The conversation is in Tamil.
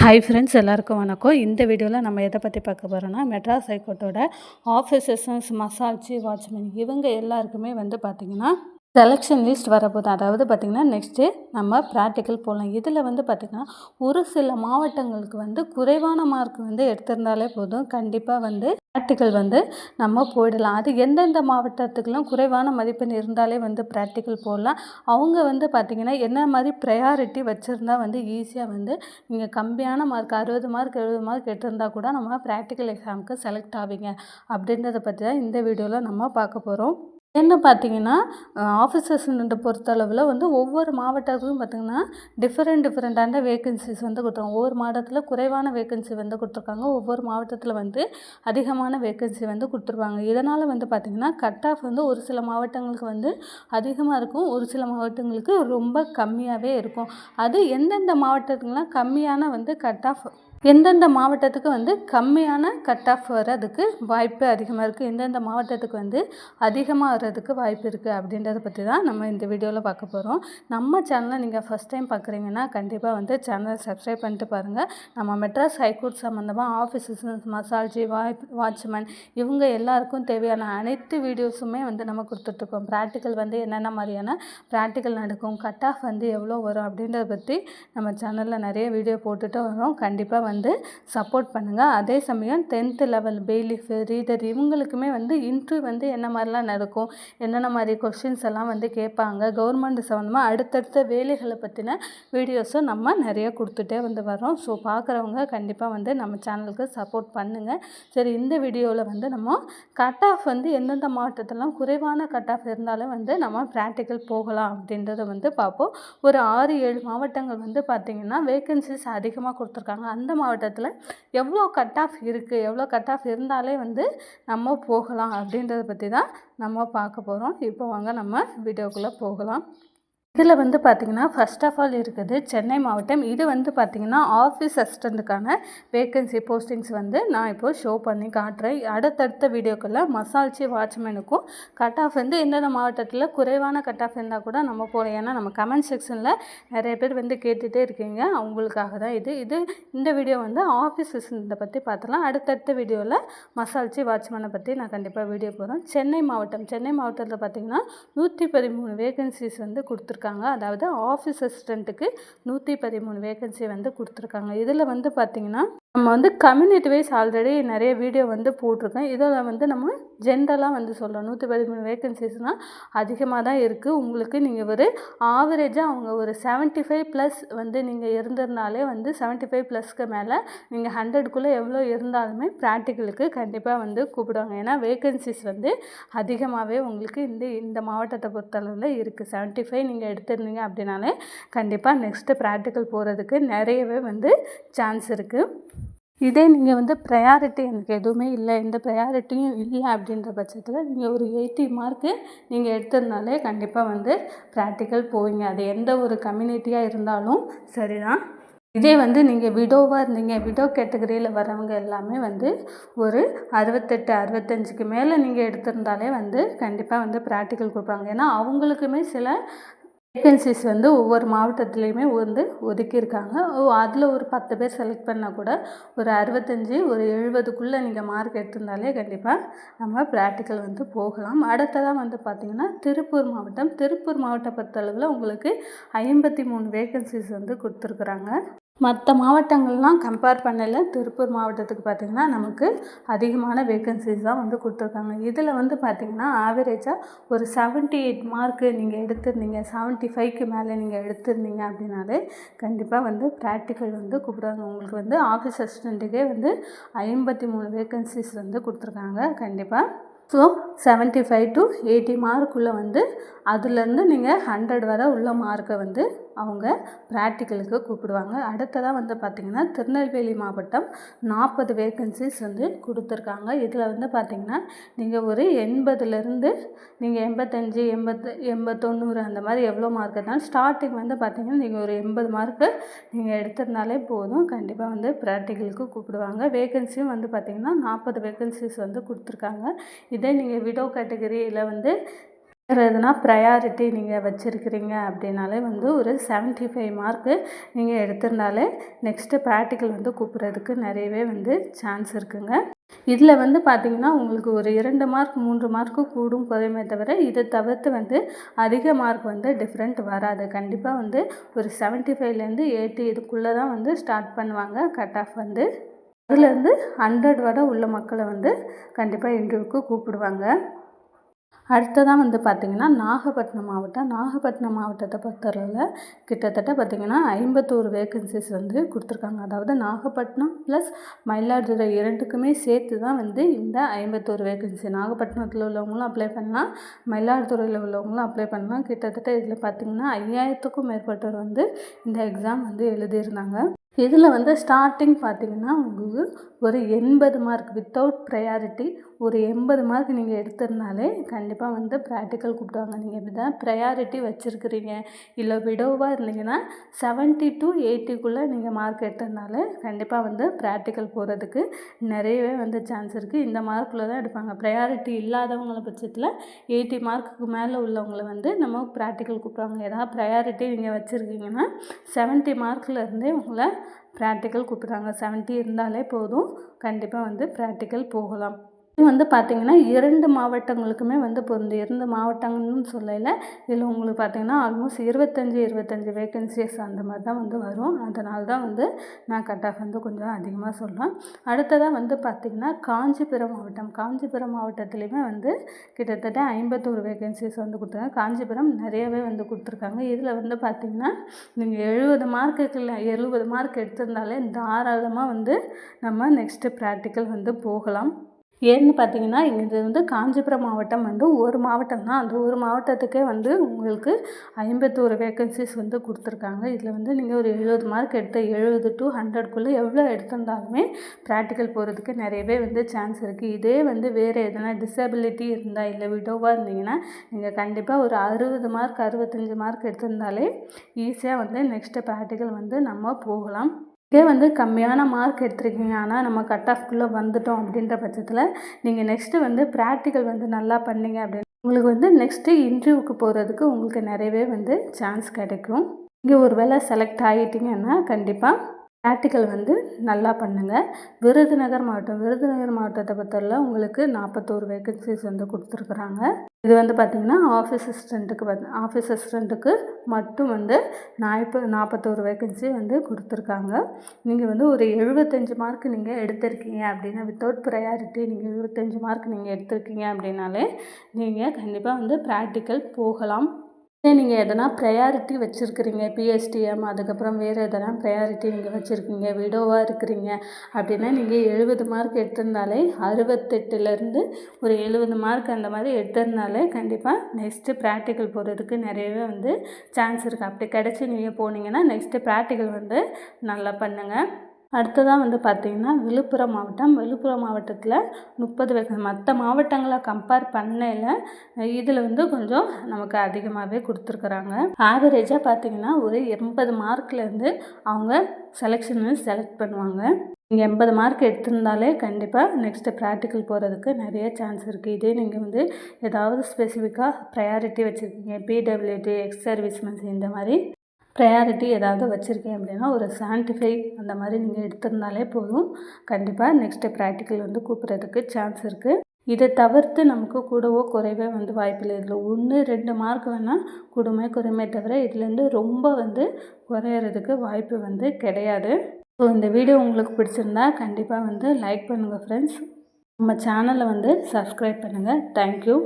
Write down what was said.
ஹாய் ஃப்ரெண்ட்ஸ் எல்லாருக்கும் வணக்கம். இந்த வீடியோவில் நம்ம எதை பற்றி பார்க்க போகிறோன்னா மெட்ராஸ் ஹைகோர்ட்டோட ஆஃபீஸர்ஸ் மசால்ச்சி வாட்ச்மேன் இவங்க எல்லாருக்குமே வந்து பார்த்திங்கன்னா செலெக்ஷன் லிஸ்ட் வரப்போதும் அதாவது பார்த்திங்கன்னா நெக்ஸ்ட்டு நம்ம ப்ராக்டிக்கல் போகலாம் இதில் வந்து பார்த்திங்கன்னா ஒரு சில மாவட்டங்களுக்கு வந்து குறைவான மார்க் வந்து எடுத்திருந்தாலே போதும். கண்டிப்பாக வந்து ப்ராக்டிக்கல் வந்து நம்ம போயிடலாம். அது எந்தெந்த மாவட்டத்துக்கெலாம் குறைவான மதிப்பெண் இருந்தாலே வந்து ப்ராக்டிக்கல் போடலாம். அவங்க வந்து பார்த்திங்கன்னா என்ன மாதிரி ப்ரையாரிட்டி வச்சுருந்தா வந்து ஈஸியாக வந்து நீங்கள் கம்மியான மார்க் அறுபது மார்க் எழுபது மார்க் எடுத்திருந்தா கூட நம்ம ப்ராக்டிக்கல் எக்ஸாமுக்கு செலக்ட் ஆவீங்க. அப்படின்றத பற்றி தான் இந்த வீடியோவில் நம்ம பார்க்க போகிறோம் என்ன பார்த்தீங்கன்னா ஆஃபீஸர்ஸ்ன்ற பொறுத்தளவில் வந்து ஒவ்வொரு மாவட்டத்துக்கும் பார்த்திங்கன்னா டிஃப்ரெண்ட் டிஃப்ரெண்ட்டான வேகன்சிஸ் வந்து கொடுத்துருக்காங்க. ஒவ்வொரு மாவட்டத்தில் குறைவான வேகன்சி வந்து கொடுத்துருக்காங்க. ஒவ்வொரு மாவட்டத்தில் வந்து அதிகமான வேகன்சி வந்து கொடுத்துருவாங்க இதனால் வந்து பார்த்திங்கன்னா கட் ஆஃப் வந்து ஒரு சில மாவட்டங்களுக்கு வந்து அதிகமாக இருக்கும். ஒரு சில மாவட்டங்களுக்கு ரொம்ப கம்மியாகவே இருக்கும். அது எந்தெந்த மாவட்டத்துக்குலாம் கம்மியான வந்து கட் ஆஃப் எந்தெந்த மாவட்டத்துக்கு வந்து கம்மியான கட் ஆஃப் வர்றதுக்கு வாய்ப்பு அதிகமாக இருக்குது எந்தெந்த மாவட்டத்துக்கு வந்து அதிகமாக வர்றதுக்கு வாய்ப்பு இருக்குது அப்படின்றத பற்றி தான் நம்ம இந்த வீடியோவில் பார்க்க போகிறோம் நம்ம சேனலை நீங்கள் ஃபஸ்ட் டைம் பார்க்குறீங்கன்னா கண்டிப்பாக வந்து சேனலை சப்ஸ்கிரைப் பண்ணிட்டு பாருங்கள் நம்ம மெட்ராஸ் ஹைகோர்ட் சம்மந்தமாக ஆஃபீஸஸ் மசால்ஜி வாய் வாட்ச்மேன் இவங்க எல்லாருக்கும் தேவையான அனைத்து வீடியோஸுமே வந்து நம்ம கொடுத்துட்ருக்கோம் ப்ராக்டிக்கல் வந்து என்னென்ன மாதிரியான ப்ராக்டிக்கல் நடக்கும்? கட் ஆஃப் வந்து எவ்வளோ வரும்? அப்படின்றத பற்றி நம்ம சேனலில் நிறைய வீடியோ போட்டுட்டு வரோம் கண்டிப்பாக வந்து சப்போர்ட் பண்ணுங்கள் அதே சமயம் டென்த்து லெவல் பெய்லிஃபு ரீடர் இவங்களுக்குமே வந்து இன்ட்ரிவ் வந்து என்ன மாதிரிலாம் நடக்கும் என்னென்ன மாதிரி கொஷின்ஸ் எல்லாம் வந்து கேட்பாங்க கவர்மெண்ட் சம்மந்தமாக அடுத்தடுத்த வேலைகளை பற்றின வீடியோஸும் நம்ம நிறைய கொடுத்துட்டே வந்து வரோம் ஸோ பார்க்குறவங்க கண்டிப்பாக வந்து நம்ம சேனலுக்கு சப்போர்ட் பண்ணுங்கள் சரி இந்த வீடியோவில் வந்து நம்ம கட் ஆஃப் வந்து எந்தெந்த மாவட்டத்திலாம் குறைவான கட் ஆஃப் இருந்தாலும் வந்து நம்ம ப்ராக்டிக்கல் போகலாம் அப்படின்றத வந்து பார்ப்போம். ஒரு ஆறு ஏழு மாவட்டங்கள் வந்து பார்த்திங்கன்னா வேகன்சிஸ் அதிகமாக கொடுத்துருக்காங்க. அந்த மாவட்டத்தில் எவ்வளோ கட் ஆஃப் இருக்குது எவ்வளோ கட் ஆஃப் இருந்தாலே வந்து நம்ம போகலாம் அப்படின்றத பற்றி தான் நம்ம பார்க்க போகிறோம் இப்போ வாங்க நம்ம வீடியோக்குள்ளே போகலாம். இதில் வந்து பார்த்திங்கன்னா ஃபஸ்ட் ஆஃப் ஆல் இருக்குது சென்னை மாவட்டம். இது வந்து பார்த்திங்கன்னா ஆஃபீஸ் அசிஸ்டண்ட்டுக்கான வேக்கன்சி போஸ்டிங்ஸ் வந்து நான் இப்போது ஷோ பண்ணி காட்டுறேன். அடுத்தடுத்த வீடியோக்களில் மசால்ச்சி வாட்ச்மேனுக்கும் கட் ஆஃப் வந்து எந்தெந்த மாவட்டத்தில் குறைவான கட் ஆஃப் இருந்தால் கூட நம்ம போகலாம். ஏன்னா நம்ம கமெண்ட் செக்ஷனில் நிறைய பேர் வந்து கேட்டுகிட்டே இருக்கீங்க. அவங்களுக்காக தான் இது. இது இந்த வீடியோ வந்து ஆஃபீஸ் அசிஸ்டண்ட்டை பற்றி பார்த்தலாம் அடுத்தடுத்த வீடியோவில் மசால்ச்சி வாட்ச்மேனை பற்றி நான் கண்டிப்பாக வீடியோ போகிறேன் சென்னை மாவட்டம். சென்னை மாவட்டத்தில் பார்த்திங்கன்னா நூற்றி பதிமூணு வேகன்சிஸ் வந்து கொடுத்துருக்கேன் கொடுத்துருக்காங்க. அதாவது ஆஃபீஸ் அசிஸ்டண்ட்டுக்கு நூற்றி பதிமூணு வேகன்ஸி வந்து கொடுத்துருக்காங்க. இதில் வந்து பார்த்திங்கன்னா நம்ம வந்து கம்யூனிட்டி வைஸ் ஆல்ரெடி நிறைய வீடியோ வந்து போட்டிருக்கேன் இதில் வந்து நம்ம ஜென்ரலாக வந்து சொல்லலாம் நூற்றி பதிமூணு வேக்கன்சிஸ்னால் அதிகமாக தான் இருக்குது உங்களுக்கு நீங்கள் ஒரு ஆவரேஜாக அவங்க ஒரு செவன்ட்டி ஃபைவ் ப்ளஸ் வந்து நீங்கள் இருந்திருந்தாலே வந்து செவன்ட்டி ஃபைவ் ப்ளஸ்க்கு மேலே நீங்கள் ஹண்ட்ரட்குள்ளே எவ்வளோ இருந்தாலுமே ப்ராக்டிக்கலுக்கு கண்டிப்பாக வந்து கூப்பிடுவாங்க. ஏன்னா வேகன்சிஸ் வந்து அதிகமாகவே உங்களுக்கு இந்த இந்த மாவட்டத்தை பொறுத்தளவில் இருக்குது செவன்ட்டி ஃபைவ் நீங்கள் எடுத்திருந்தீங்க அப்படின்னாலே கண்டிப்பாக நெக்ஸ்ட்டு ப்ராக்டிக்கல் போகிறதுக்கு நிறையவே வந்து சான்ஸ் இருக்குது இதே நீங்கள் வந்து ப்ரையாரிட்டி எனக்கு எதுவுமே இல்லை. எந்த ப்ரையாரிட்டியும் இல்லை அப்படின்ற பட்சத்தில் நீங்கள் ஒரு எயிட்டி மார்க்கு நீங்கள் எடுத்திருந்தாலே கண்டிப்பாக வந்து ப்ராக்டிக்கல் போவீங்க. அது எந்த ஒரு கம்யூனிட்டியாக இருந்தாலும் சரி தான் இதே வந்து நீங்கள் விடோவாக இருந்தீங்க. விடோ கேட்டகரியில் வரவங்க எல்லாமே வந்து ஒரு அறுபத்தெட்டு அறுபத்தஞ்சுக்கு மேலே நீங்கள் எடுத்திருந்தாலே வந்து கண்டிப்பாக வந்து ப்ராக்டிக்கல் கொடுப்பாங்க. ஏன்னா அவங்களுக்குமே சில வேக்கன்சிஸ் வந்து ஒவ்வொரு மாவட்டத்துலேயுமே வந்து ஒதுக்கியிருக்காங்க. ஓ அதில் ஒரு பத்து பேர் செலக்ட் பண்ணால் கூட ஒரு அறுபத்தஞ்சி ஒரு எழுபதுக்குள்ளே நீங்கள் மார்க் எடுத்திருந்தாலே கண்டிப்பாக நம்ம ப்ராக்டிக்கல் வந்து போகலாம். அடுத்ததாக வந்து பார்த்திங்கன்னா திருப்பூர் மாவட்டம். திருப்பூர் மாவட்டம் பொறுத்தளவில் உங்களுக்கு ஐம்பத்தி மூணு வேக்கன்சிஸ் வந்து கொடுத்துருக்குறாங்க. மற்ற மாவட்டங்கள்லாம் கம்பேர் பண்ணல. திருப்பூர் மாவட்டத்துக்கு பார்த்திங்கன்னா நமக்கு அதிகமான வேகன்சிஸ் தான் வந்து கொடுத்துருக்காங்க. இதில் வந்து பார்த்திங்கன்னா ஆவரேஜாக ஒரு செவன்ட்டி எயிட் மார்க்கு நீங்கள் எடுத்திருந்தீங்க. செவன்ட்டி ஃபைவ்க்கு மேலே நீங்கள் எடுத்திருந்தீங்க அப்படின்னாலே கண்டிப்பாக வந்து ப்ராக்டிக்கல் வந்து கூப்பிடுவாங்க உங்களுக்கு வந்து ஆஃபீஸ் அசிஸ்டண்ட்டுக்கே வந்து ஐம்பத்தி மூணு வேகன்சிஸ் வந்து கொடுத்துருக்காங்க. கண்டிப்பாக so seventy five to eighty மார்க்குள்ளே வந்து அதுலேருந்து நீங்கள் ஹண்ட்ரட் வரை உள்ள மார்க்கை வந்து அவங்க ப்ராக்டிக்கலுக்கு கூப்பிடுவாங்க. அடுத்ததாக வந்து பார்த்திங்கன்னா திருநெல்வேலி மாவட்டம் நாற்பது வேக்கன்சிஸ் வந்து கொடுத்துருக்காங்க. இதில் வந்து பார்த்திங்கன்னா நீங்கள் ஒரு எண்பதுலேருந்து நீங்கள் எண்பத்தஞ்சு எண்பத்து எண்பத்தொண்ணூறு அந்த மாதிரி எவ்வளோ மார்க் இருந்தாலும் ஸ்டார்டிங் வந்து பார்த்திங்கன்னா நீங்கள் ஒரு எண்பது மார்க்கு நீங்கள் எடுத்திருந்தாலே போதும். கண்டிப்பாக வந்து ப்ராக்டிக்கலுக்கு கூப்பிடுவாங்க. வேகன்சியும் வந்து பார்த்திங்கன்னா நாற்பது வேகன்சிஸ் வந்து கொடுத்துருக்காங்க. இதே நீங்கள் விடோ கேட்டகரியில் வந்து எதுனா ப்ரையாரிட்டி நீங்கள் வச்சுருக்கிறீங்க அப்படின்னாலே வந்து ஒரு செவன்ட்டி ஃபைவ் மார்க்கு நீங்கள் எடுத்திருந்தாலே நெக்ஸ்ட்டு ப்ராக்டிக்கல் வந்து கூப்பிட்றதுக்கு நிறையவே வந்து சான்ஸ் இருக்குங்க. இதில் வந்து பார்த்திங்கன்னா உங்களுக்கு ஒரு இரண்டு மார்க் மூன்று மார்க்கு கூடும் குறையுமே தவிர இதை தவிர்த்து வந்து அதிக மார்க் வந்து டிஃப்ரெண்ட் வராது. கண்டிப்பாக வந்து ஒரு செவன்ட்டி ஃபைவ்லேருந்து எயிட்டி இதுக்குள்ளே தான் வந்து ஸ்டார்ட் பண்ணுவாங்க கட் ஆஃப் வந்து. அதுலேருந்து ஹண்ட்ரட் வரை உள்ள மக்களை வந்து கண்டிப்பாக இன்டர்வியூக்கு கூப்பிடுவாங்க. அடுத்ததாக வந்து பார்த்திங்கன்னா நாகப்பட்டினம் மாவட்டம். நாகப்பட்டினம் மாவட்டத்தை பொறுத்தளவில் கிட்டத்தட்ட பார்த்திங்கன்னா ஐம்பத்தோரு வேக்கன்சிஸ் வந்து கொடுத்துருக்காங்க. அதாவது நாகப்பட்டினம் ப்ளஸ் மயிலாடுதுறை இரண்டுக்குமே சேர்த்து தான் வந்து இந்த ஐம்பத்தோரு வேக்கன்சி நாகப்பட்டினத்தில் உள்ளவங்களும் அப்ளை பண்ணலாம். மயிலாடுதுறையில் உள்ளவங்களும் அப்ளை பண்ணலாம். கிட்டத்தட்ட இதில் பார்த்திங்கன்னா ஐயாயிரத்துக்கும் மேற்பட்டவர் வந்து இந்த எக்ஸாம் வந்து எழுதியிருந்தாங்க. இதில் வந்து ஸ்டார்டிங் பார்த்திங்கன்னா உங்களுக்கு ஒரு எண்பது மார்க் வித்தவுட் ப்ரையாரிட்டி ஒரு எண்பது மார்க் நீங்கள் எடுத்திருந்தாலே கண்டிப்பாக வந்து ப்ராக்டிக்கல் கூப்பிடுவாங்க. நீங்கள் இப்படி தான் ப்ரையாரிட்டி வச்சுருக்கிறீங்க. இல்லை விடோவாக இருந்தீங்கன்னா செவன்ட்டி டு எயிட்டிக்குள்ளே நீங்கள் மார்க் எடுத்திருந்தாலே கண்டிப்பாக வந்து ப்ராக்டிக்கல் போகிறதுக்கு நிறையவே வந்து சான்ஸ் இருக்குது இந்த மார்க்கில் தான் எடுப்பாங்க. ப்ரையாரிட்டி இல்லாதவங்கள பட்சத்தில் எயிட்டி மார்க்குக்கு மேலே உள்ளவங்களை வந்து நம்ம ப்ராக்டிக்கல் கூப்பிடுவாங்க. ஏதாவது ப்ரையாரிட்டி நீங்கள் வச்சுருக்கீங்கன்னா செவன்ட்டி மார்க்கில் இருந்தே உங்களை ப்ராக்டிக்கல் கூப்பிட்றாங்க. செவன்ட்டி இருந்தாலே போதும். கண்டிப்பாக வந்து ப்ராக்டிக்கல் போகலாம். வந்து பார்த்திங்கன்னா இரண்டு மாவட்டங்களுக்குமே வந்து பொருந்து இரண்டு மாவட்டங்கள்னு சொல்லையில் இதில் உங்களுக்கு பார்த்திங்கன்னா ஆல்மோஸ்ட் இருபத்தஞ்சி இருபத்தஞ்சி வேக்கன்சிஸ் அந்த மாதிரி தான் வந்து வரும். அதனால தான் வந்து நான் கட் ஆஃப் வந்து கொஞ்சம் அதிகமாக சொல்கிறேன் அடுத்ததாக வந்து பார்த்திங்கன்னா காஞ்சிபுரம் மாவட்டம். காஞ்சிபுரம் மாவட்டத்துலேயுமே வந்து கிட்டத்தட்ட ஐம்பத்தோரு வேக்கன்சிஸ் வந்து கொடுத்துருக்காங்க. காஞ்சிபுரம் நிறையவே வந்து கொடுத்துருக்காங்க. இதில் வந்து பார்த்திங்கன்னா நீங்கள் எழுபது மார்க்குக்கு எழுபது மார்க் எடுத்திருந்தாலே தாராளமாக வந்து நம்ம நெக்ஸ்ட்டு ப்ராக்டிக்கல் வந்து போகலாம். ஏன்னு பார்த்தீங்கன்னா இது வந்து காஞ்சிபுரம் மாவட்டம் வந்து ஒரு மாவட்டம் தான். அந்த ஒரு மாவட்டத்துக்கே வந்து உங்களுக்கு ஐம்பத்தோரு வேக்கன்சிஸ் வந்து கொடுத்துருக்காங்க. இதில் வந்து நீங்கள் ஒரு எழுபது மார்க் எடுத்த எழுபது டு ஹண்ட்ரட்குள்ளே எவ்வளோ எடுத்திருந்தாலுமே ப்ராக்டிக்கல் போகிறதுக்கு நிறையவே வந்து சான்ஸ் இருக்குது இதே வந்து வேறு எதனா டிசபிலிட்டி இருந்தால் இல்லை விடோவாக இருந்தீங்கன்னா நீங்கள் கண்டிப்பாக ஒரு அறுபது மார்க் அறுபத்தஞ்சி மார்க் எடுத்திருந்தாலே ஈஸியாக வந்து நெக்ஸ்ட்டு ப்ராக்டிக்கல் வந்து நம்ம போகலாம். இதே வந்து கம்மியான மார்க் எடுத்திருக்கீங்க. ஆனால் நம்ம கட் ஆஃப்குள்ளே வந்துட்டோம் அப்படின்ற பட்சத்தில் நீங்கள் நெக்ஸ்ட்டு வந்து ப்ராக்டிக்கல் வந்து நல்லா பண்ணீங்க அப்படின்னு உங்களுக்கு வந்து நெக்ஸ்ட்டு இன்டர்வியூக்கு போகிறதுக்கு உங்களுக்கு நிறையவே வந்து சான்ஸ் கிடைக்கும். இங்கே ஒரு வேளை செலக்ட் ஆகிட்டிங்கன்னா கண்டிப்பாக ப்ராக்டிக்கல் வந்து நல்லா பண்ணுங்கள் விருதுநகர் மாவட்டம் விருதுநகர் மாவட்டத்தை பொறுத்தவரையில் உங்களுக்கு நாற்பத்தோரு வேகன்சிஸ் வந்து கொடுத்துருக்குறாங்க. இது வந்து பார்த்திங்கன்னா ஆஃபீஸ் அசிஸ்டண்ட்டுக்கு வந்து ஆஃபீஸ் அசிஸ்டண்ட்டுக்கு மட்டும் வந்து நாற்ப நாற்பத்தோரு வேகன்சி வந்து கொடுத்துருக்காங்க. நீங்கள் வந்து ஒரு எழுபத்தஞ்சு மார்க் நீங்கள் எடுத்திருக்கீங்க அப்படின்னா வித்தவுட் ப்ரையாரிட்டி நீங்கள் எழுபத்தஞ்சு மார்க் நீங்கள் எடுத்திருக்கீங்க அப்படின்னாலே நீங்கள் கண்டிப்பாக வந்து ப்ராக்டிக்கல் போகலாம். இதே நீங்கள் எதனா ப்ரையாரிட்டி வச்சுருக்கிறீங்க பிஎஸ்டிஎம் அதுக்கப்புறம் வேறு எதனா ப்ரையாரிட்டி நீங்கள் வச்சுருக்கீங்க விடோவாக இருக்கிறீங்க அப்படின்னா நீங்கள் எழுபது மார்க் எடுத்திருந்தாலே அறுபத்தெட்டுலேருந்து ஒரு எழுபது மார்க் அந்த மாதிரி எடுத்திருந்தாலே கண்டிப்பாக நெக்ஸ்ட்டு ப்ராக்டிக்கல் போகிறதுக்கு நிறையவே வந்து சான்ஸ் இருக்குது அப்படி கிடச்சி நீங்கள் போனீங்கன்னா நெக்ஸ்ட்டு ப்ராக்டிக்கல் வந்து நல்லா பண்ணுங்கள் அடுத்ததாக வந்து பார்த்திங்கன்னா விழுப்புரம் மாவட்டம். விழுப்புரம் மாவட்டத்தில் முப்பது வகை மற்ற மாவட்டங்களை கம்பேர் பண்ணையில் இதில் வந்து கொஞ்சம் நமக்கு அதிகமாகவே கொடுத்துருக்குறாங்க. ஆவரேஜாக பார்த்திங்கன்னா ஒரு எண்பது மார்க்லேருந்து அவங்க செலெக்ஷன் செலக்ட் பண்ணுவாங்க. நீங்கள் எண்பது மார்க் எடுத்திருந்தாலே கண்டிப்பாக நெக்ஸ்ட்டு ப்ராக்டிக்கல் போகிறதுக்கு நிறைய சான்ஸ் இருக்குது இதே நீங்கள் வந்து ஏதாவது ஸ்பெசிஃபிக்காக ப்ரையாரிட்டி வச்சுருக்கீங்க பிடபிள்யூடி எக்ஸ் சர்வீஸ்மென்ஸ் இந்த மாதிரி. ப்ரையாரிட்டி ஏதாவது வச்சுருக்கேன் அப்படின்னா ஒரு சான்டிஃபை அந்த மாதிரி நீங்கள் எடுத்திருந்தாலே போதும். கண்டிப்பாக நெக்ஸ்ட்டு ப்ராக்டிக்கல் வந்து கூப்பிட்றதுக்கு சான்ஸ் இருக்குது இதை தவிர்த்து நமக்கு கூடவோ குறைவே வந்து வாய்ப்பில்லை இதில் ஒன்று ரெண்டு மார்க் வேணால் கூடுமே குறைமே தவிர இதுலேருந்து ரொம்ப வந்து குறையிறதுக்கு வாய்ப்பு வந்து கிடையாது. ஸோ இந்த வீடியோ உங்களுக்கு பிடிச்சிருந்தா கண்டிப்பாக வந்து லைக் பண்ணுங்கள் ஃப்ரெண்ட்ஸ் நம்ம சேனலை வந்து சப்ஸ்கிரைப் பண்ணுங்கள் தேங்க்யூ